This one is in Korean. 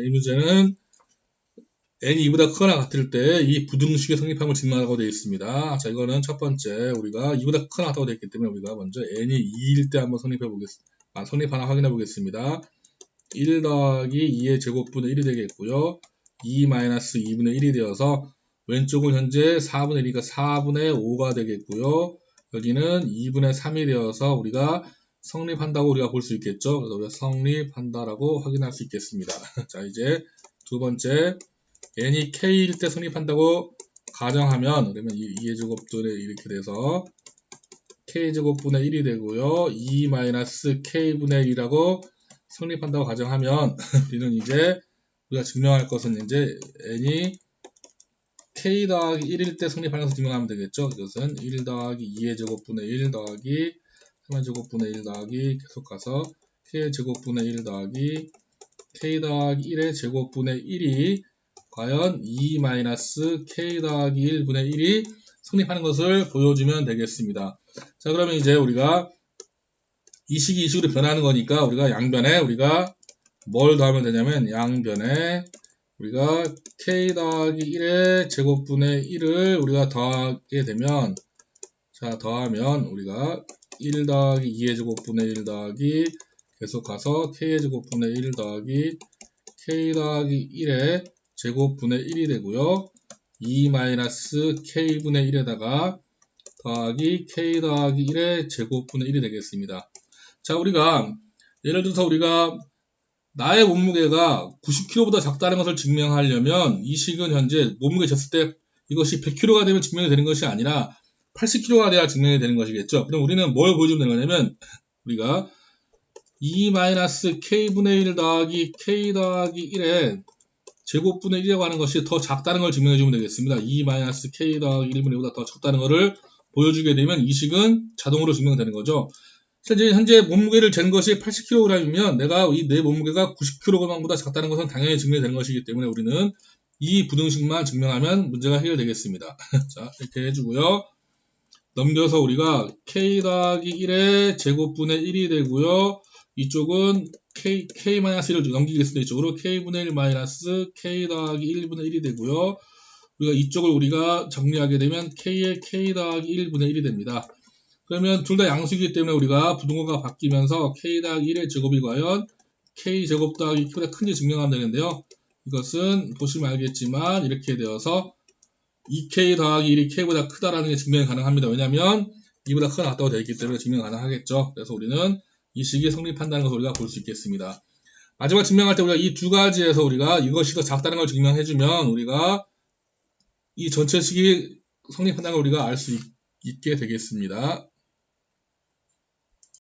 이 문제는 n이 2보다 크거나 같을 때 이 부등식의 성립함을 증명하라고 되어 있습니다. 자, 이거는 첫 번째 우리가 2보다 크거나 같다고 되어 있기 때문에 우리가 먼저 n이 2일 때 한번 성립해 보겠습니다. 아, 성립 하나 확인해 보겠습니다. 1 더하기 2의 제곱분의 1이 되겠고요. 2-2분의 1이 되어서 왼쪽은 현재 4분의 1이니까 4분의 5가 되겠고요. 여기는 2분의 3이 되어서 우리가 성립한다고 우리가 볼 수 있겠죠. 그래서 우리가 성립한다라고 확인할 수 있겠습니다. 자, 이제 두 번째 n이 k일 때 성립한다고 가정하면 그러면 2의 제곱들이 이렇게 돼서 k제곱분의 1이 되고요. 2-k분의 1이라고 성립한다고 가정하면 우리는 이제 우리가 증명할 것은 이제 n이 k 더하기 1일 때 성립하는 것을 증명하면 되겠죠. 이것은 1 더하기 2의 제곱분의 1 더하기 3의 제곱분의 1 더하기 계속 가서 k의 제곱분의 1 더하기 k 더하기 1의 제곱분의 1이 과연 2-k 더하기 1분의 1이 성립하는 것을 보여주면 되겠습니다. 자 그러면 이제 우리가 이 식이 이 식으로 변하는 거니까 우리가 양변에 우리가 뭘 더하면 되냐면 양변에 우리가 k 더하기 1의 제곱분의 1을 우리가 더하게 되면 자 더하면 우리가 1 더하기 2의 제곱분의 1 더하기 계속 가서 k의 제곱분의 1 더하기 k 더하기 1의 제곱분의 1이 되고요. 2-k분의 1에다가 더하기 k 더하기 1의 제곱분의 1이 되겠습니다. 자, 우리가 예를 들어서 우리가 나의 몸무게가 90kg보다 작다는 것을 증명하려면 이 식은 현재 몸무게 쟀을 때 이것이 100kg가 되면 증명이 되는 것이 아니라 80kg가 돼야 증명이 되는 것이겠죠. 그럼 우리는 뭘 보여주면 되는 거냐면 우리가 2-k분의 1 더하기 k 더하기 1의 제곱분의 1이라고 하는 것이 더 작다는 걸 증명해 주면 되겠습니다. 2-k 더하기 1분의 1보다 더 작다는 것을 보여주게 되면 이 식은 자동으로 증명되는 거죠. 현재, 현재 몸무게를 잰 것이 80kg이면 내가 이 내 몸무게가 90kg보다 작다는 것은 당연히 증명되는 것이기 때문에 우리는 이 부등식만 증명하면 문제가 해결되겠습니다. 자, 이렇게 해주고요. 넘겨서 우리가 k 더하기 1의 제곱분의 1이 되고요. 이쪽은 k, k-1을 넘기겠습니다. 이쪽으로 k분의 1 마이너스 k 더하기 1분의 1이 되고요. 우리가 이쪽을 우리가 정리하게 되면 k의 k 더하기 1분의 1이 됩니다. 그러면 둘 다 양수이기 때문에 우리가 부등호가 바뀌면서 k 더하기 1의 제곱이 과연 k 제곱 더하기 k보다 큰지 증명하면 되는데요. 이것은 보시면 알겠지만 이렇게 되어서 2k 더하기 1이 k보다 크다라는 게 증명이 가능합니다. 왜냐하면 이보다 크다 같다고 되어 있기 때문에 증명 가능하겠죠. 그래서 우리는 이 식이 성립한다는 것을 우리가 볼 수 있겠습니다. 마지막 증명할 때 우리가 이 두 가지에서 우리가 이것이 더 작다는 걸 증명해주면 우리가 이 전체 식이 성립한다는 걸 우리가 알 수 있게 되겠습니다.